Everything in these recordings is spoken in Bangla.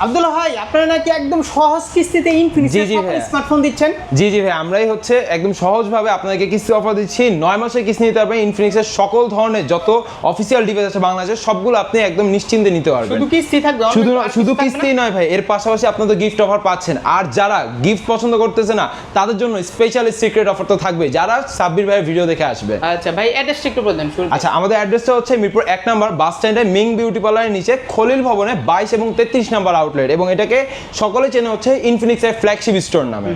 আব্দুল্লাহ ভাই আপনারা নাকি একদম সহজ কিস্তিতে ইনফিনিক্স স্মার্টফোন দিচ্ছেন? জি জি ভাই আমরাই হচ্ছে একদম সহজভাবে আপনাদেরকে কিস্তি অফার দিচ্ছি। নয় মাসের কিস্তি নিতে পারবেন ইনফিনিক্সের সকল ধরনের যত অফিসিয়াল ডিভাইস আছে বাংলাদেশের সবগুলো আপনি একদম নিশ্চিন্তে নিতে পারবেন। শুধু কিস্তি থাকবে শুধু শুধু কিস্তি নয় ভাই এর পাশাপাশি আপনাদের গিফট অফার পাচ্ছেন। আর যারা গিফট পছন্দ করতেছে না তাদের জন্য স্পেশাল সিক্রেট অফার তো থাকবে। যারা সাব্বির ভাইয়ের ভিডিও দেখে আসবে। আচ্ছা ভাই অ্যাড্রেসটা একটু বলেন আচ্ছা আমাদের অ্যাড্রেসটা হচ্ছে মিরপুর এক নাম্বার বাস স্ট্যান্ডে মিং বিউটি পার্লারের নিচে খলিল ভবনে বাইশ এবং তেত্রিশ নাম্বার আউটলেট এবং এটাকে সকলে চেনে হচ্ছে ইনফিনিক্সের ফ্ল্যাগশিপ স্টোর নামে।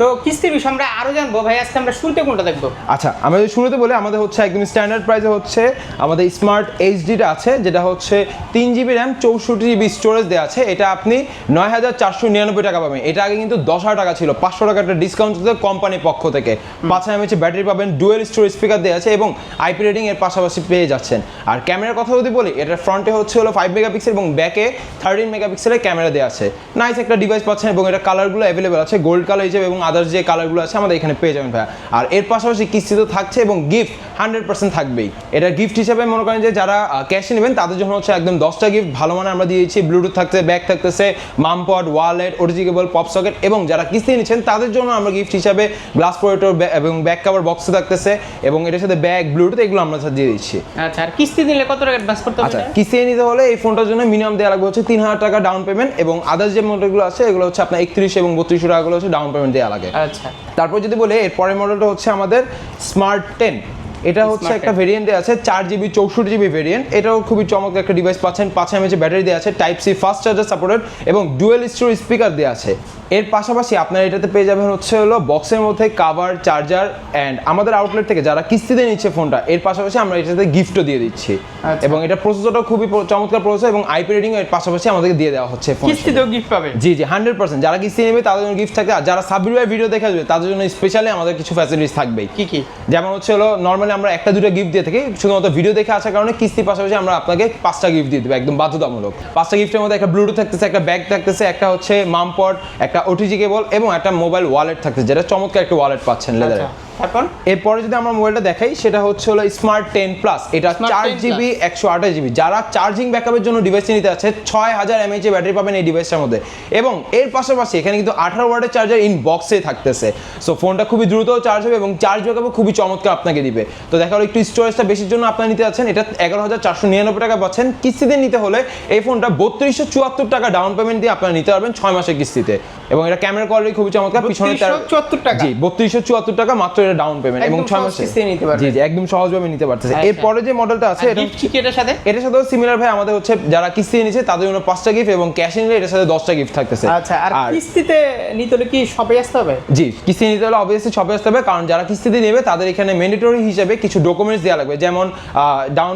তো কিস্তির বিষয়ে আমরা আরও জানব। ভাই আজকে আমরা শুরুতে কোনটা দেখব? আচ্ছা আমরা যদি শুরুতে বলি আমাদের হচ্ছে একদম স্ট্যান্ডার্ড প্রাইসে হচ্ছে আমাদের স্মার্ট এইচডিটা আছে যেটা হচ্ছে তিন জিবি র্যাম চৌষট্টি জিবি স্টোরেজ দেওয়া আছে। এটা আপনি নয় হাজার চারশো নিরানব্বই টাকা পাবেন। এটা আগে কিন্তু দশ হাজার টাকা ছিল পাঁচশো টাকা একটা ডিসকাউন্ট কোম্পানির পক্ষ থেকে। পাঁচ হাজার এমএচে ব্যাটারি পাবেন ডুয়েল স্টোরেজ স্পিকার দেওয়া আছে এবং আইপি রেটিং এর পাশাপাশি পেয়ে যাচ্ছেন। আর ক্যামেরার কথা যদি বলি এটার ফ্রন্টে হচ্ছে হলো ফাইভ মেগাপিক্সেল এবং ব্যাকে থার্টিন মেগাপিক্সেলের ক্যামেরা দেওয়া আছে। নাইস একটা ডিভাইস পাচ্ছেন এবং এটা কালারগুলো অ্যাভেলেবল আছে গোল্ড কালার হিসেবে এবং আদার্স যে কালারগুলো আছে আমাদের এখানে পেয়ে যাবেন ভাইয়া। আর এর পাশাপাশি কিস্তি তো থাকছে এবং গিফট হান্ড্রেড পার্সেন্ট থাকবেই। এটা গিফট হিসেবে মনে করেন যে যারা ক্যাশে নেবেন তাদের জন্য হচ্ছে একদম দশটা গিফট ভালো মানে আমরা দিয়েছি ব্লুটুথ থাকছে ব্যাগ থাকতেছে মামপড wallet OTG cable pop socket এবং যারা কিস্তি নিচ্ছেন তাদের জন্য আমরা গিফট হিসাবে গ্লাস প্রোটেক্টর এবং ব্যাক কাভার বক্সে থাকতেছে এবং এটার সাথে ব্যাগ ব্লুটুথ এগুলো আমরা সাথে দিয়ে দিচ্ছি। আচ্ছা আর কিস্তি দিলে কত টাকা অ্যাডভান্স করতে হবে আচ্ছা কিস্তি নিতে হলে এই ফোনটার জন্য মিনিমাম দেওয়া লাগবে হচ্ছে তিন হাজার টাকা ডাউন পেমেন্ট এবং আদার্স যে মডেলগুলো আছে এগুলো হচ্ছে আপনার একত্রিশ এবং বত্রিশশো টাকাগুলো হচ্ছে ডাউন পেমেন্ট দেওয়া লাগে। আচ্ছা। তারপর যদি বলি এর পরের মডেলটা হচ্ছে আমাদের স্মার্ট টেন এটা হচ্ছে একটা 10 ভেরিয়েন্ট দেওয়া আছে চার জিবি চৌষট্টি জিবি ভেরিয়েন্ট এটাও খুবই চমৎকার একটা ডিভাইস পাচ্ছেন পাঁচ এমএচ ব্যাটারি দেওয়া আছে type C fast charger supported এবং ডুয়েল স্টোর স্পিকার দেওয়া আছে। এর পাশাপাশি আপনারা এটাতে পেয়ে যাবেন হচ্ছে হলো বক্সের মধ্যে কাভার চার্জার অ্যান্ড আমাদের আউটলেট থেকে যারা কিস্তিতে নিচ্ছে ফোনটা এর পাশাপাশি আমরা এটাতে গিফটও দিয়ে দিচ্ছি। আচ্ছা। এবং এটা প্রসেসরটাও খুবই চমৎকার প্রসেসর এবং আইপি রেটিং এর পাশাপাশি আমাদেরকে দিয়ে দেওয়া হচ্ছে ফোন কিস্তিতেও গিফট পাবে? জি জি হান্ড্রেড পার্সেন্ট যারা কিস্তি নেবে তাদের জন্য গিফট থাকে আর যারা সাব্বির ভাই ভিডিও দেখে আসবে তাদের জন্য স্পেশালি আমাদের কিছু ফ্যাসিলিটিস থাকবেই। কি কি? যেমন হচ্ছে হলো নর্মালি আমরা একটা দুটো গিফট দিয়ে থাকি, শুধুমাত্র ভিডিও দেখে আসার কারণে কিস্তির পাশাপাশি আমরা আপনাকে পাঁচটা গিফট দিয়ে দেবো, একদম বাধ্যতামূলক। পাঁচটা গিফটের মধ্যে একটা ব্লুটুথ থাকতেছে, একটা ব্যাগ থাকতেছে, একটা হচ্ছে মামপট একটা ওটিজি কেবল এবং একটা মোবাইল ওয়ালেট থাকতেছে, যেটা চমৎকার একটা ওয়ালেট পাচ্ছেন লেদারে তারপর এরপরে যদি আমরা মোবাইলটা দেখাই সেটা হচ্ছে হলো স্মার্ট টেন প্লাস এটা চার জিবি একশো আঠাশ জিবি যারা চার্জিং ব্যাকআপের জন্য ডিভাইসটি নিতে আছে ছয় হাজার এমএইচ এর ব্যাটারি পাবেন এই ডিভাইসটার মধ্যে। এবং এর পাশাপাশি এখানে কিন্তু আঠারো ওয়াটের চার্জার ইন বক্সে থাকতেছে। সো ফোনটা খুবই দ্রুত চার্জ হবে এবং চার্জ ব্যাকআপও খুবই চমৎকার আপনাকে দিবে। তো দেখা গেলো একটু স্টোরেজটা বেশির জন্য আপনারা নিতে আছেন এটা এগারো হাজার চারশো নিরানব্বই টাকা পাচ্ছেন। কিস্তিতে নিতে হলে এই ফোনটা বত্রিশশো চুয়াত্তর টাকা ডাউন পেমেন্ট দিয়ে আপনারা নিতে পারবেন ছয় মাসের কিস্তিতে। এবং এটা ক্যামেরা কোয়ালিটি খুবই চমৎকার পিছনে তার 3274 টাকা? জি বত্রিশশো চুয়াত্তর টাকা মাত্র এটা ডাউন পেমেন্ট এবং একদম ছয় সহজ মাসে কিস্তিতে নিতে পারবেন। জি জি একদম সহজভাবে নিতে পারতেছে আচ্ছা। এরপরে যে মডেলটা আছে এটা গিফট কি কি এটার সাথে এটার সাথেও সিমিলার ভাই আমাদের হচ্ছে যারা কিস্তি নিচ্ছে তাদের জন্য পাঁচটা গিফট এবং ক্যাশ নিলে এটার সাথে দশটা গিফট থাকতেছে আচ্ছা আর কিস্তিতে নিতে হলে কি সবাই আসতে হবে জি কিস্তি নিতে হলে অবভিয়াসলি ছপে আসতে হবে কারণ যারা কিস্তিতে নেবে তাদের এখানে ম্যান্ডেটরি হিসেবে কিছু ডকুমেন্টস দেওয়া লাগবে যেমন ডাউন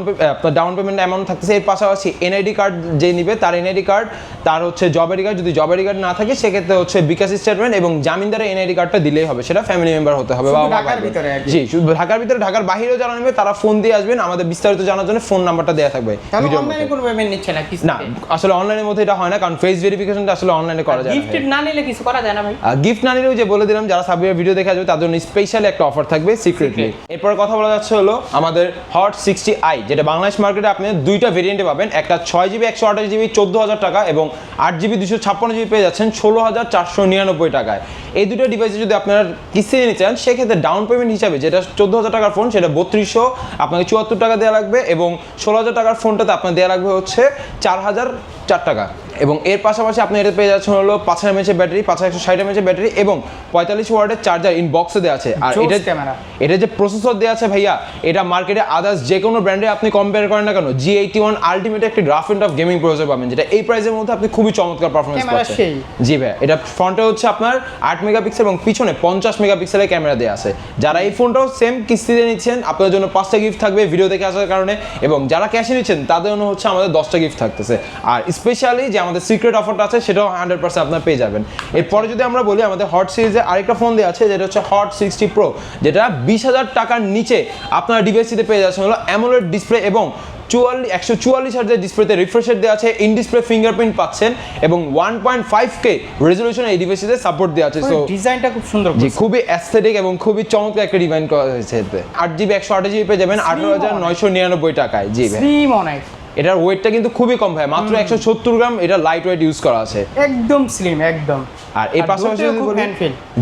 ডাউন পেমেন্ট অ্যামাউন্ট থাকতেছে এর পাশাপাশি এনআইডি কার্ড যে নিবে তার এনআইডি কার্ড তার হচ্ছে জব আইডি কার্ড যদি জব আইডি কার্ড না থাকে সেক্ষেত্রে হচ্ছে বিকাশ স্টেটমেন্ট এবং জামিনদারের এনআইডি কার্ডটা দিলেই হবে সেটা ফ্যামিলি মেম্বার হতে হবে বা ঢাকার ভিতরে জি শুধু ঢাকার ভিতরে ঢাকার বাইরেও যারা নেবে তারা ফোন দিয়ে আসবেন আমাদের বিস্তারিত জানার জন্য ফোন নাম্বারটা দেওয়া থাকবে অনলাইনে কোনো পেমেন্ট নিচ্ছে না না আসলে অনলাইনের মধ্যে এটা হয় না কারণ ফেস ভেরিফিকেশনটা আসলে অনলাইনে করা যায় গিফট না নিলে কিছু করা যায় না ভাই। গিফট না নিলেও যে বলে দিলাম যারা সাবিয়ার ভিডিও দেখে আসবে তাদের জন্য স্পেশাল একটা অফার থাকবে সিক্রেটলি এরপর কথা বলা যাচ্ছে হলো আমাদের হট সিক্সটি আই যেটা বাংলাদেশ মার্কেটে আপনি দুইটা ভেরিয়েন্টে পাবেন। একটা ছয় জিবি একশো আঠাশ জিবি চোদ্দ হাজার টাকা এবং আট জিবি দুশো ছাপ্পান্ন জিবি পেয়ে যাচ্ছেন ষোলো হাজার চারশো নিরানব্বই টাকায়। এই দুটো ডিভাইসে যদি আপনারা কিস্তি নিতে চান, সেক্ষেত্রে ডাউন পেমেন্ট হিসাবে যেটা চোদ্দ হাজার টাকার ফোন সেটা বত্রিশশো, আপনাকে চুয়াত্তর টাকা দেওয়া লাগবে এবং ষোলো হাজার টাকার ফোনটাতে আপনার দেওয়া লাগবে হচ্ছে চার হাজার চার টাকা। এবং এর পাশাপাশি আপনি এটা পেয়ে যাচ্ছেন হলো পাঁচ হাজার এমএচের ব্যাটারি পাঁচ হাজার একশো ষাট এমএচের ব্যাটারি এবং পঁয়তাল্লিশ ওয়ার্ডের চার্জার ইন বক্সে দেওয়া আছে। আর এটা ক্যামেরা। এটা যে প্রসেসর দেওয়া আছে ভাইয়া এটা মার্কেটে আদার্স যে কোনো ব্র্যান্ডে আপনি কম্পেয়ার করেন না কেন জি এইটি ওয়ান আলটিমেট একটি graph end of gaming processor পাবেন যেটা এই প্রাইসের মধ্যে আপনি খুবই চমৎকার পারফরমেন্স পাচ্ছেন। জি ভাই এটা ফ্রন্টে হচ্ছে আপনার আট মেগাপিক্সেল এবং পিছনে পঞ্চাশ মেগাপিক্সেলের ক্যামেরা দেওয়া আছে। যারা এই ফোনটাও সেম কিস্তিতে নিচ্ছেন আপনাদের জন্য পাঁচটা গিফট থাকবে ভিডিও দেখে আসার কারণে এবং যারা ক্যাশে নিচ্ছেন তাদের জন্য হচ্ছে আমাদের দশটা গিফট থাকতেছে। আর স্পেশালি যে আমাদের সিক্রেট অফারটা আছে সেটাও হান্ড্রেড পার্সেন্ট আপনার পেয়ে যাবেন। এরপরে যদি আমরা বলি আমাদের হট সিরিজে আরেকটা ফোন দেওয়া আছে যেটা হচ্ছে হট সিক্সটি প্রো যেটা বিশ হাজার টাকার নিচে আপনারা ডিভাইসটিতে পেয়ে যাচ্ছেন। হলো অ্যামোলেড ডিসপ্লে এবং চুয়াল্লিশ একশো চুয়াল্লিশ হাজার ডিসপ্লেতে রিফ্রেশের দেওয়া আছে। ইন ডিসপ্লে ফিঙ্গারপ্রিন্ট পাচ্ছেন এবং one point five K resolution এই ডিভাইসটিতে সাপোর্ট দেওয়া আছে। সো ডিজাইনটা খুব সুন্দর জি খুবই অ্যাস্থেটিক এবং খুবই চমৎকার একটা ডিজাইন করা হয়েছে এতে। আট জিবি একশো আট জিবি পেয়ে যাবেন আঠারো হাজার নয়শো নিরানব্বই টাকায়। জি ভাই। স্লিম অনেক এটার ওয়েটটা কিন্তু খুবই কম ভাই মাত্র একশো সত্তর গ্রাম এটা লাইট ওয়েট ইউজ করা আছে। একদম স্লিম একদম। আর এর পাশাপাশি যদি বলি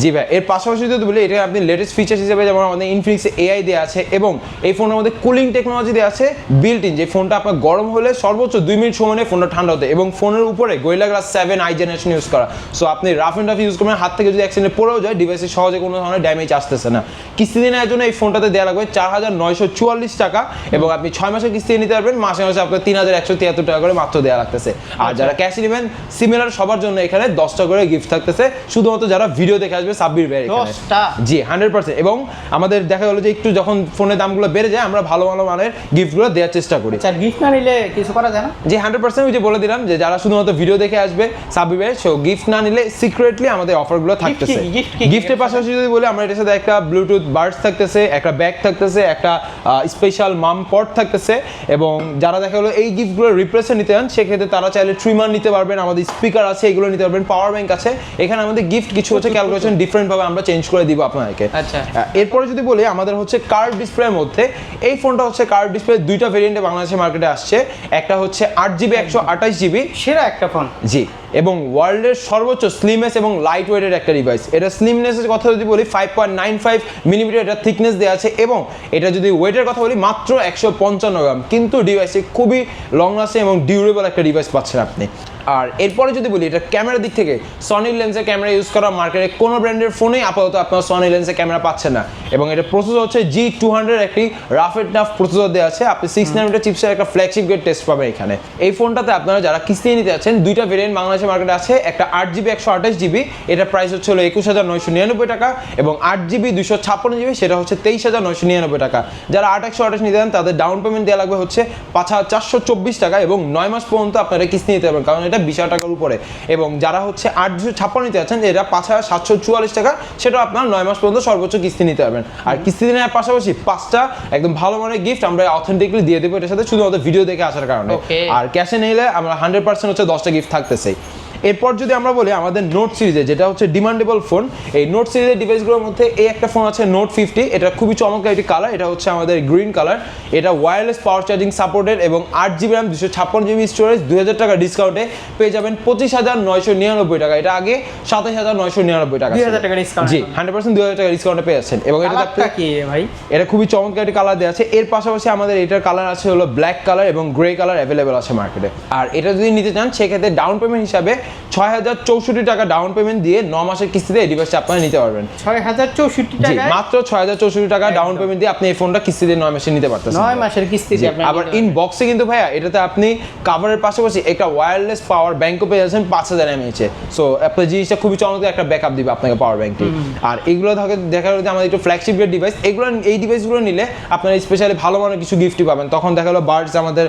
জি ভাই এর পাশাপাশি যদি বলি এটা আপনি লেটেস্ট ফিচার্স হিসেবে যেমন আমাদের ইনফিনিক্স এআই দেওয়া আছে এবং এই ফোনের মধ্যে কুলিং টেকনোলজি দেওয়া আছে বিল্ট ইন যে ফোনটা আপনার গরম হলে সর্বোচ্চ দুই মিনিট সময় নিয়ে ফোনটা ঠান্ডা হতে। এবং ফোনের উপরে Gorilla glass seven i generation use করা। সো আপনি রাফ অ্যান্ড রাফ ইউজ করবেন হাত থেকে যদি অ্যাক্সিডেন্ট পড়েও যায় ডিভাইসে সহজে কোনো ধরনের ড্যামেজ আসতেছে না। কিস্তি দিনের জন্য এই ফোনটাতে দেওয়া লাগবে চার হাজার নয়শো চুয়াল্লিশ টাকা এবং আপনি ছয় মাসে কিস্তি নিতে পারবেন মাসে মাসে আপনার তিন হাজার একশো তিয়াত্তর টাকা করে মাত্র দেওয়া লাগতেছে। আর যারা ক্যাশ নেবেন সিমিলার সবার জন্য এখানে দশটা করে গিফট থাকতেছে। শুধুমাত্র যারা ভিডিও দেখে আসবে সাব্বির দশটা? জি হান্ড্রেড পার্সেন্ট এবং আমাদের দেখা গেলো যে একটু যখন ফোনের দামগুলো বেড়ে যায় আমরা ভালো ভালো মানের গিফটগুলো দেওয়ার চেষ্টা করি। আচ্ছা গিফট না নিলে কিছু করা যায় না? যে হান্ড্রেড পার্সেন্ট ওই যে বলে দিলাম যে যারা শুধুমাত্র ভিডিও দেখে আসবে সাব্বির ভাইয়ের সো গিফট না নিলে সিক্রেটলি আমাদের অফারগুলো থাকতেছে? গিফটের পাশাপাশি যদি বলি আমরা এটার সাথে একটা ব্লুটুথ বার্ডস থাকতেছে একটা ব্যাগ থাকতেছে একটা স্পেশাল মাম পট থাকতেছে। এবং যারা দেখা গেলো এই গিফটগুলো রিপ্রেসে নিতে চান সেক্ষেত্রে তারা চাইলে ট্রিমার নিতে পারবেন আমাদের স্পিকার আছে এগুলো নিতে পারবেন পাওয়ার ব্যাংক আছে। এখানে আমাদের গিফট কিছু হচ্ছে ক্যালকুলেশন ডিফারেন্টভাবে আমরা চেঞ্জ করে দিব আপনাদেরকে। আচ্ছা। এরপরে যদি বলি আমাদের হচ্ছে কার্ড ডিসপ্লের মধ্যে এই ফোনটা হচ্ছে কার্ড ডিসপ্লে দুইটা ভেরিয়েন্টে বাংলাদেশের মার্কেটে আসছে। একটা হচ্ছে আট জিবি একশো আঠাশ জিবি সেরা একটা ফোন জি। এবং ওয়ার্ল্ডের সর্বোচ্চ স্লিমেস এবং লাইট ওয়েটের একটা ডিভাইস এটা স্লিমনেসের কথা যদি বলি five point nine five millimetre এটা থিকনেস দেওয়া আছে এবং এটা যদি ওয়েটের কথা বলি, মাত্র একশো পঞ্চান্ন গ্রাম। কিন্তু ডিভাইসে খুবই লং লাস্টিং এবং ডিউরেবল একটা ডিভাইস পাচ্ছেন আপনি। আর এরপরে যদি বলি এটা ক্যামেরার দিক থেকে সনি লেন্সের ক্যামেরা ইউজ করা মার্কেটে কোনো ব্র্যান্ডের ফোনেই আপাতত আপনার সনি লেন্সের ক্যামেরা পাচ্ছেন না। এবং এটা প্রসেসর হচ্ছে জি টু হান্ড্রেড একটি রাফ এন্ড টাফ প্রসেসর দেওয়া আছে। আপনি সিক্স নাইনটা চিপসের একটা ফ্ল্যাগশিপ গ্রেড টেস্ট পাবেন এখানে। এই ফোনটাতে আপনারা যারা কিস্তি নিতে আছেন দুইটা ভেরিয়েন্ট বাংলাদেশের মার্কেটে আছে। একটা আট জিবি একশো আঠাশ জিবি এটা প্রাইস হচ্ছে হলো একুশ হাজার নয়শো নিরানব্বই টাকা এবং আট জিবি দুশো ছাপ্পান্ন জিবি সেটা হচ্ছে তেইশ হাজার নয়শো নিরানব্বই টাকা। যারা আট একশো আঠাশ নিতে চান তাদের ডাউন পেমেন্ট দেওয়া লাগবে হচ্ছে পাঁচ হাজার চারশো চব্বিশ টাকা এবং নয় মাস পর্যন্ত আপনারা কিস্তি নিতে পারবেন। কারণ এটা বিশ টাকার উপরে। এবং যারা হচ্ছে আট দুশো ছাপ্পান্ন নিতে যাচ্ছেন এরা পাঁচ হাজার সাতশো চুয়াল্লিশ টাকা সেটা আপনার নয় মাস পর্যন্ত সর্বোচ্চ কিস্তি নিতে পারবেন। আর কিস্তি নেওয়ার পাশাপাশি পাঁচটা একদম ভালো মানের গিফট আমরা অথেন্টিকলি দিয়ে দেবো। এটার সাথে শুধুমাত্র ভিডিও দেখে আসার কারণে। আর ক্যাশে নিলে আমরা হান্ড্রেড পার্সেন্ট হচ্ছে দশটা গিফট থাকতেছে। এরপর যদি আমরা বলি আমাদের নোট সিরিজে যেটা হচ্ছে ডিমান্ডেবল ফোন এই নোট সিরিজের ডিভাইসগুলোর মধ্যে এই একটা ফোন আছে নোট ফিফটি এটা খুবই চমৎকার একটি কালার এটা হচ্ছে আমাদের গ্রিন কালার এটা ওয়্যারলেস পাওয়ার চার্জিং সাপোর্টেড এবং আট জিবি র্যাম দুশো ছাপ্পান্ন জিবি স্টোরেজ দুই হাজার টাকা ডিসকাউন্টে পেয়ে যাবেন পঁচিশ হাজার নয়শো নিরানব্বই টাকা। এটা আগে সাতাশ হাজার নয়শো নিরানব্বই টাকা 2000 ছিল। টাকা জি হান্ড্রেড পার্সেন্ট দুই হাজার টাকা ডিসকাউন্টে পেয়ে যাচ্ছেন। এবং এটা কি ভাই? এটা খুবই চমৎকার একটি কালার দেওয়া আছে। এর পাশাপাশি আমাদের এটার কালার আছে হলো ব্ল্যাক কালার এবং গ্রে কালার অ্যাভেলেবেল আছে মার্কেটে আর এটা যদি নিতে চান সেক্ষেত্রে ডাউন পেমেন্ট হিসাবে ছয় হাজার চৌষট্টি টাকা ডাউন পেমেন্ট দিয়ে ন মাসের কিস্তিতে এই ডিভাইসটা আপনারা নিতে পারবেন। ছয় হাজার চৌষট্টি টাকা মাত্র ছয় হাজার চৌষট্টি টাকা ডাউন পেমেন্ট দিয়ে আপনি এই ফোনটা কিস্তিতে নয় মাসে নিতে পারতেছেন। নয় মাসের কিস্তি জি, আবার কিন্তু ভাইয়া এটাতে আপনি কাভারের পাশাপাশি একটা ওয়্যারলেস পাওয়ার ব্যাংকও পেয়ে যাচ্ছেন পাঁচ হাজার এমএইচে সো আপনার জিনিসটা খুবই চমৎকার একটা ব্যাকআপ দিবে আপনাকে পাওয়ার ব্যাংকটি আর এগুলো থাকে দেখা গেলো আমাদের একটু ফ্ল্যাগশিপ ডিভাইস এগুলো এই ডিভাইসগুলো নিলে আপনারা স্পেশালি ভালো মানের কিছু গিফটই পাবেন। তখন দেখা গেলো বার্ডস আমাদের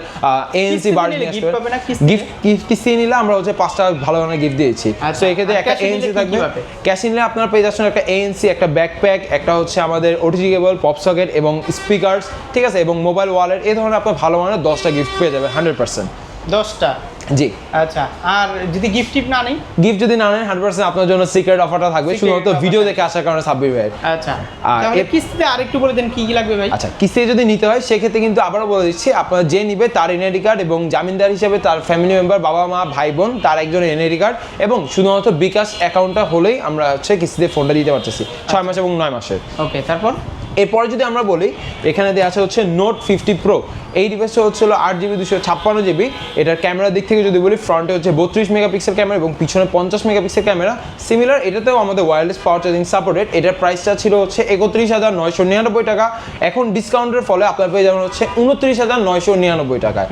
এএনসি কিস্তিতে বার্ড নিলে gift পাবে না কিস্তি? গিফট কিস্তি নিলে আমরা হচ্ছে পাঁচটা ভালো ধরনের গিফট দিয়েছি। তো সো এক্ষেত্রে একটা এএনসি থাকবে। ক্যাশ ইনলে আপনারা পেয়ে যাচ্ছেন একটা এএনসি একটা ব্যাকপ্যাক একটা হচ্ছে আমাদের ওটিজি কেবল পপ সকেট এবং স্পিকার্স ঠিক আছে? এবং মোবাইল ওয়ালেট এই ধরনের আপনার ভালো মানের দশটা গিফট পেয়ে যাবে হান্ড্রেড পার্সেন্ট দশটা। জি। আচ্ছা আর যদি গিফট টিপ না নেই? গিফট যদি না নেন হান্ড্রেড পার্সেন্ট আপনার জন্য সিক্রেট অফারটা থাকবে। শুধুমাত্র ভিডিও দেখে আসার কারণে সাব্বির ভাইয়ের আচ্ছা আর তাহলে কিস্তিতে আরেকটু বলে দেন কি কি লাগবে ভাই? আচ্ছা কিস্তি যদি নিতে হয় সেক্ষেত্রে কিন্তু আবারও বলে দিচ্ছি আপনার যে নিবে তার এনআইডি কার্ড এবং জামিনদার হিসেবে তার ফ্যামিলি মেম্বার বাবা মা ভাই বোন তার একজন এনআইডি কার্ড এবং শুধুমাত্র বিকাশ অ্যাকাউন্টটা হলেই আমরা হচ্ছে কিস্তিতে ফোনটা দিতে পারতেছি ছয় মাস এবং নয় মাসের ওকে তারপর? এরপরে যদি আমরা বলি এখানে দেওয়া আছে হচ্ছে নোট ফিফটি প্রো এই ডিভাইসটা হচ্ছে হলো আট জিবি দুশো ছাপ্পান্ন জিবি এটার ক্যামেরার দিক থেকে যদি বলি ফ্রন্টে হচ্ছে বত্রিশ মেগাপিক্সেল ক্যামেরা এবং পিছনে পঞ্চাশ মেগাপিক্সেল ক্যামেরা সিমিলার এটাতেও আমাদের ওয়্যারলেস পাওয়ার চার্জিং সাপোর্টেড এটার প্রাইসটা ছিল হচ্ছে একত্রিশ হাজার নয়শো নিরানব্বই টাকা। এখন ডিসকাউন্টের ফলে আপনার পেয়ে যাবেন হচ্ছে উনত্রিশ হাজার নয়শো নিরানব্বই টাকায়।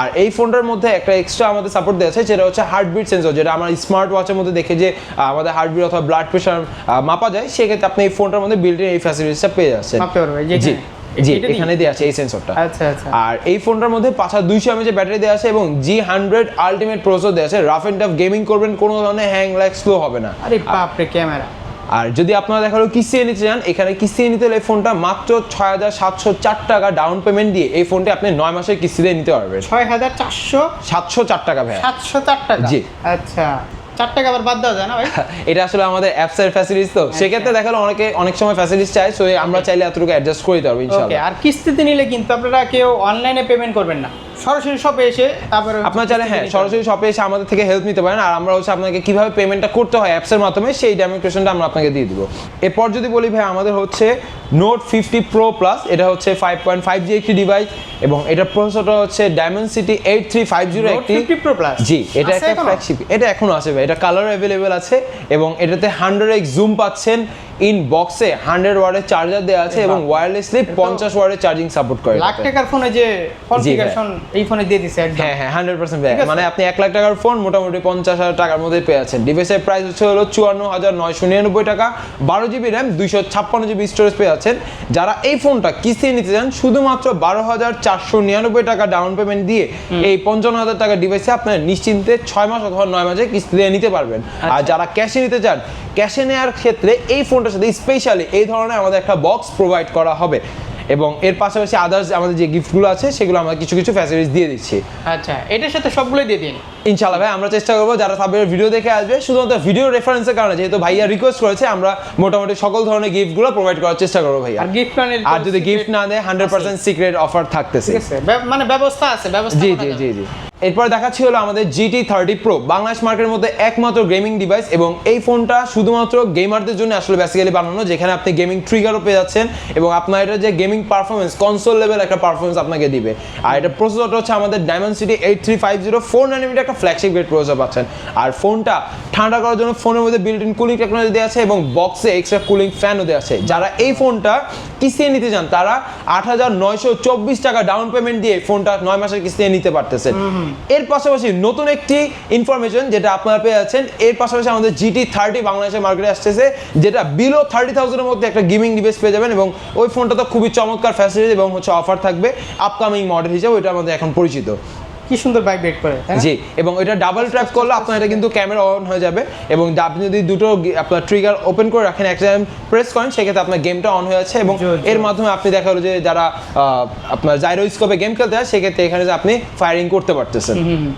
আর এই ফোনটার মধ্যে একটা এক্সট্রা আমাদের সাপোর্ট দেওয়া আছে যেটা হচ্ছে হার্টবিট সেন্সর যেটা আমার স্মার্ট ওয়াচের মধ্যে দেখে যে আমাদের হার্টবিট অথবা ব্লাড প্রেশার মাপা যায়। সেক্ষেত্রে আপনি এই ফোনটার মধ্যে বিল্ডিং এই ফ্যাসিলিটিসটা পেয়ে যাচ্ছেন? জি। জি এখানে দেওয়া আছে এই সেন্সরটা আচ্ছা আচ্ছা। আর এই ফোনটার মধ্যে পাঁচ হাজার দুইশো এমএচের ব্যাটারি দেওয়া আছে এবং জি হান্ড্রেড আলটিমেট প্রসেসর দেওয়া আছে। রাফ এন্ড টাফ গেমিং করবেন কোনো ধরনের হ্যাং ল্যাগ স্লো হবে না। আরে বাপরে ক্যামেরা। আর যদি আপনারা দেখাল কিস্তি নিতে চান এখানে কিস্তি নিতে হলে এই ফোনটা মাত্র ছয় হাজার সাতশো চার টাকা ডাউন পেমেন্ট দিয়ে এই ফোনটা আপনি নয় মাসের কিস্তিতে নিতে পারবেন। ছয় হাজার চারশো সাতশো চার টাকা ভাই সাতশো চার টাকা? জি। আচ্ছা। চার টাকা আবার বাদ দেওয়া যায় না ভাই? এটা আসলে আমাদের অ্যাপসের ফ্যাসিলিটিস তো। সেক্ষেত্রে দেখাল অনেকে অনেক সময় ফ্যাসিলিটিস চাই সো আমরা চাইলে এতটুকু অ্যাডজাস্ট করে দিতে পারব ওকে ইনশাআল্লাহ। আর কিস্তিতে নিলে কিন্তু আপনারা কেউ অনলাইনে পেমেন্ট করবেন না। সরাসরি শপে এসে তারপরে আপনার চাইলে হ্যাঁ সরাসরি শপে এসে আমাদের থেকে হেল্প নিতে পারেন। আর আমরা হচ্ছে আপনাকে কীভাবে পেমেন্টটা করতে হয় অ্যাপসের মাধ্যমে সেই ডেমোক্রেশনটা আমরা আপনাকে দিয়ে দিব। এরপর যদি বলি ভাই আমাদের হচ্ছে নোট ফিফটি প্রো প্লাস এটা হচ্ছে ফাইভ পয়েন্ট ফাইভ জি একটি ডিভাইস এবং এটার প্রসেসরটা হচ্ছে Dimensity eight three five zero একটি 50 Pro Plus? জি এটা একটা ফ্ল্যাগশিপ এটা এখনও আছে ভাই এটা কালার অ্যাভেলেবেল আছে এবং এটাতে হান্ড্রেড এক্স জুম পাচ্ছেন। ইন বক্সে হান্ড্রেড ওয়ার্ডের চার্জার দেওয়া আছে এবং ওয়্যারলেসলি পঞ্চাশ ওয়ার্ডের চার্জিং সাপোর্ট করে লাখ টাকার ফোনে যে কনফিগারেশন এই ফোনে দিয়ে দিছে হ্যাঁ হ্যাঁ হান্ড্রেড পার্সেন্ট আছে। মানে আপনি এক লাখ টাকার ফোন মোটামুটি পঞ্চাশ হাজার টাকার মধ্যে পেয়ে যাচ্ছেন ডিভাইসের প্রাইস হচ্ছে হলো চুয়ান্ন হাজার নয়শো নিরানব্বই টাকা। বারো জিবি র্যাম দুইশো ছাপ্পান্ন জিবি স্টোরেজ পেয়ে যাচ্ছেন যারা এই ফোনটা কিস্তি নিতে চান শুধুমাত্র বারো হাজার চারশো নিরানব্বই টাকা ডাউন পেমেন্ট দিয়ে এই পঞ্চান্ন হাজার টাকা ডিভাইসে আপনার নিশ্চিন্তে ছয় মাস অথবা নয় মাসে কিস্তি দিয়ে নিতে পারবেন। আচ্ছা। আর যারা ক্যাশে নিতে চান ক্যাশে নেওয়ার ক্ষেত্রে এই ফোনটার সাথে স্পেশালি এই ধরনের আমাদের একটা বক্স প্রোভাইড করা হবে। এবং এর পাশাপাশি আদার্স আমাদের যে গিফটগুলো আছে সেগুলো আমরা কিছু কিছু ফ্যাসিলিটিস দিয়ে দিচ্ছি। আচ্ছা এটার সাথে সবগুলোই দিয়ে দিন। ইনশাল্লাহ ভাই আমরা চেষ্টা করব যারা সাবের ভিডিও দেখে আসবে। শুধুমাত্র ভিডিও রেফারেন্সের কারণে যেহেতু ভাইয়া রিকোয়েস্ট করেছে আমরা মোটামুটি সকল ধরনের গিফটগুলো প্রোভাইড করার চেষ্টা করব ভাইয়া। আর গিফট আর যদি গিফট না দেয় হান্ড্রেড পার্সেন্ট সিক্রেট অফার থাকতেছে। মানে ব্যবস্থা আছে ব্যবস্থা জি জি জি জি। এরপর দেখাচ্ছি হলো আমাদের জিটি থার্টি প্রো বাংলাদেশ মার্কেটের মধ্যে একমাত্র গেমিং ডিভাইস এবং এই ফোনটা শুধুমাত্র গেমারদের জন্য আসলে বেসিক্যালি বানানো, যেখানে আপনি গেমিং ট্রিগারও পেয়ে যাচ্ছেন এবং আপনার এটা যে গেমিং পারফরমেন্স কনসোল লেভেল একটা পারফরমেন্স আপনাকে দিবে। আর এটা প্রসেসরটা হচ্ছে আমাদের Dimensity eight three five zero four nanometre একটা ফ্ল্যাগশিপ গ্রেড প্রসেসর পাচ্ছেন। আর ফোনটা ঠান্ডা করার জন্য ফোনের মধ্যে বিল্ট ইন কুলিং টেকনোলজি দেওয়া আছে এবং বক্সে এক্সট্রা কুলিং ফ্যানও দেওয়া আছে। যারা এই ফোনটা কিস্তিতে নিতে চান, তারা আট হাজার নয়শো চব্বিশ টাকা ডাউন পেমেন্ট দিয়ে ফোনটা নয় মাসের কিস্তিতে নিতে পারতেছেন এর পাশাপাশি নতুন একটি ইনফরমেশন যেটা আপনারা পেয়ে যাচ্ছেন, এর পাশাপাশি আমাদের জিটি থার্টি বাংলাদেশের মার্কেটে আসতেছে, যেটা বিলো থার্টি থাউজেন্ডের মধ্যে একটা গেমিং ডিভাইস পেয়ে যাবেন এবং ওই ফোনটা তো খুবই চমৎকার ফ্যাসিলিটি এবং হচ্ছে অফার থাকবে আপকামিং মডেল হিসেবে, ওইটা আমাদের এখন পরিচিত। কি সুন্দর ভাইব্রেট করে জি এবং এটা ডাবল ট্র্যাপ করলে আপনার এটা কিন্তু ক্যামেরা অন হয়ে যাবে এবং আপনি যদি দুটো আপনার ট্রিগার ওপেন করে রাখেন একটা প্রেস করেন সেক্ষেত্রে আপনার গেমটা অন হয়ে যাচ্ছে এবং। এর মাধ্যমে আপনি দেখা হলো যে যারা আপনার জাইরোস্কোপে গেম খেলতে হয় সেক্ষেত্রে এখানে যে আপনি ফায়ারিং করতে পারতেছেন।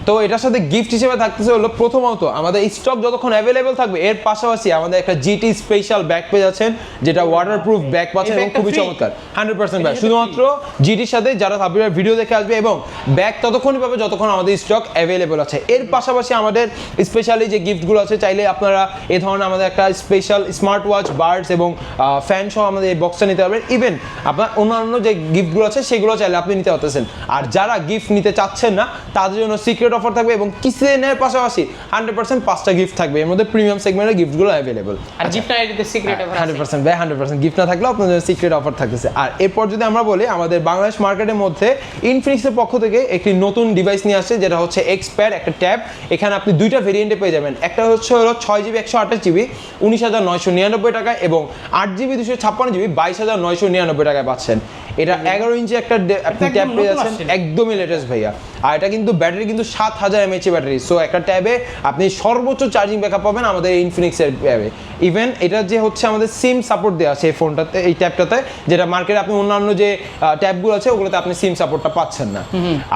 তো এটার সাথে গিফট হিসেবে থাকতেছে হলো প্রথমত আমাদের স্টক যতক্ষণ অ্যাভেলেবেল থাকবে এর পাশাপাশি আমাদের একটা জিটি স্পেশাল ব্যাগ পেয়ে যাচ্ছেন যেটা ওয়াটারপ্রুফ ব্যাগ পাচ্ছেন এবং খুবই? চমৎকার হান্ড্রেড পার্সেন্ট ব্যাগ শুধুমাত্র জিটির সাথে যারা সাবিরের ভিডিও দেখে আসবে এবং ব্যাগ ততক্ষণই পাবে যতক্ষণ আমাদের স্টক অ্যাভেলেবল আছে। এর পাশাপাশি আমাদের স্পেশালি যে গিফটগুলো আছে চাইলে আপনারা এ ধরনের আমাদের একটা স্পেশাল স্মার্ট ওয়াচ বার্ডস এবং ফ্যান সহ আমাদের এই বক্সটা নিতে পারবেন। ইভেন আপনার অন্যান্য যে গিফটগুলো আছে সেগুলো চাইলে আপনি নিতে পারতেছেন। আর যারা গিফট নিতে চাচ্ছেন না তাদের জন্য সিক্রেট অফার থাকবে এবং কিস্তিতে নেওয়ার পাশাপাশি হান্ড্রেড পার্সেন্ট পাঁচটা গিফট থাকবে। এর মধ্যে প্রিমিয়াম সেগমেন্টের গিফটগুলো অ্যাভেলেবল আর গিফট না এটাতে সিক্রেট হান্ড্রেড পার্সেন্ট ভাই হান্ড্রেড পার্সেন্ট গিফট না থাকলেও আপনাদের সিক্রেট অফার থাকতেছে। আর এরপর যদি আমরা বলি আমাদের বাংলাদেশ মার্কেটের মধ্যে ইনফিনিক্সের পক্ষ থেকে একটি নতুন ডিভাইস নিয়ে আসছে, যেটা হচ্ছে এক্সপ্যাড একটা ট্যাব এখানে আপনি দুইটা ভেরিয়েন্টে পেয়ে যাবেন। একটা হচ্ছে হলো ছয় জিবি একশো আঠাশ জিবি উনিশ হাজার নয়শো নিরানব্বই টাকায় এবং আট জিবি দুশো ছাপ্পান্ন জিবি বাইশ হাজার নয়শো নিরানব্বই টাকায় পাচ্ছেন। এটা এগারো ইঞ্চি একটা আপনি ট্যাব পেয়ে যাচ্ছেন একদমই লেটেস্ট ভাইয়া। আর এটা কিন্তু ব্যাটারি কিন্তু সাত হাজার এমএচি ব্যাটারি সো একটা ট্যাবে আপনি সর্বোচ্চ চার্জিং ব্যাকআপ পাবেন আমাদের ইনফিনিক্সের ট্যাবে ইভেন এটা যে হচ্ছে আমাদের সিম সাপোর্ট দেওয়া আছে এই ফোনটাতে এই ট্যাবটাতে যেটা মার্কেটে আপনি অন্যান্য যে ট্যাবগুলো আছে ওগুলোতে আপনি সিম সাপোর্টটা পাচ্ছেন না।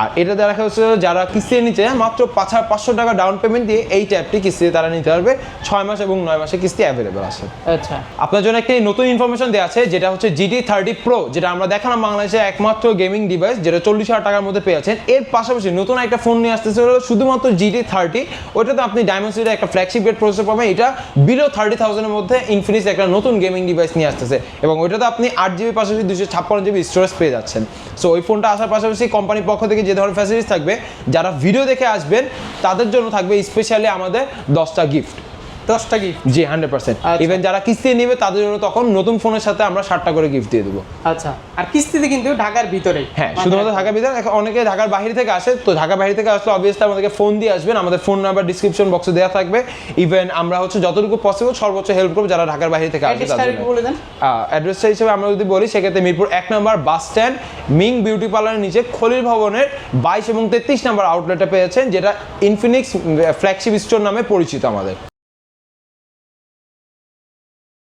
আর এটা দেখা হচ্ছে যারা কিস্তিতে নিচে মাত্র পাঁচ হাজার পাঁচশো টাকা ডাউন পেমেন্ট দিয়ে এই ট্যাবটি কিস্তিতে তারা নিতে পারবে। ছয় মাস এবং নয় মাসে কিস্তি অ্যাভেলেবেল আছে। আচ্ছা। আপনার জন্য একটি নতুন ইনফরমেশন দেওয়া আছে যেটা হচ্ছে জিটি থার্টি প্রো যেটা আমরা দেখালাম বাংলাদেশে একমাত্র গেমিং ডিভাইস যেটা চল্লিশ হাজার টাকার মধ্যে পেয়ে আছেন এর পাশাপাশি নতুন একটা ফোন নিয়ে আসতেছে শুধুমাত্র জিটি থার্টি ওইটাতে আপনি ডায়মন্ড সিটির একটা ফ্ল্যাগশিপ গ্রেড প্রসেসর পাবেন। এটা বিলো থার্টি থাউজেন্ডের মধ্যে ইনফিনিক্স একটা নতুন গেমিং ডিভাইস নিয়ে আসতেছে। এবং ওইটাতে আপনি আট জিবি পাশাপাশি দুশো ছাপ্পান্ন জিবি স্টোরেজ পেয়ে যাচ্ছেন। সো ওই ফোনটা আসার পাশাপাশি কোম্পানির পক্ষ থেকে যে ধরনের ফ্যাসিলিটিস থাকবে, যারা ভিডিও দেখে আসবেন, তাদের জন্য থাকবে স্পেশালি আমাদের দশটা গিফট দশটা গিফট জি হান্ড্রেড পার্সেন্ট। ইভেন যারা কিস্তি নেবে তাদের জন্য তখন নতুন ফোনের সাথে আমরা ষাটটা করে গিফট দিয়ে দেবো। আচ্ছা আর কিস্তিতে কিন্তু ঢাকার ভিতরে। হ্যাঁ শুধুমাত্র ঢাকা ভিতরে অনেকে ঢাকার বাইরে থেকে আসে তো ঢাকা বাইরে থেকে আসলে অবভিয়াসলি আমাদেরকে ফোন দিয়ে আসবেন আমাদের ফোন নাম্বার ডিসক্রিপশন বক্সে দেওয়া থাকবে। ইভেন আমরা হচ্ছে যতটুকু পসিবল সর্বোচ্চ হেল্প করব যারা ঢাকার বাইরে থেকে আসে অ্যাড্রেসটা হিসেবে আমরা যদি বলি সেক্ষেত্রে মিরপুর এক নম্বর বাস স্ট্যান্ড মিং বিউটি পার্লারের নিচে খলিল ভবনের বাইশ এবং তেত্রিশ নম্বর আউটলেটটা পেয়েছেন যেটা ইনফিনিক্স ফ্ল্যাগশিপ স্টোর নামে পরিচিত আমাদের।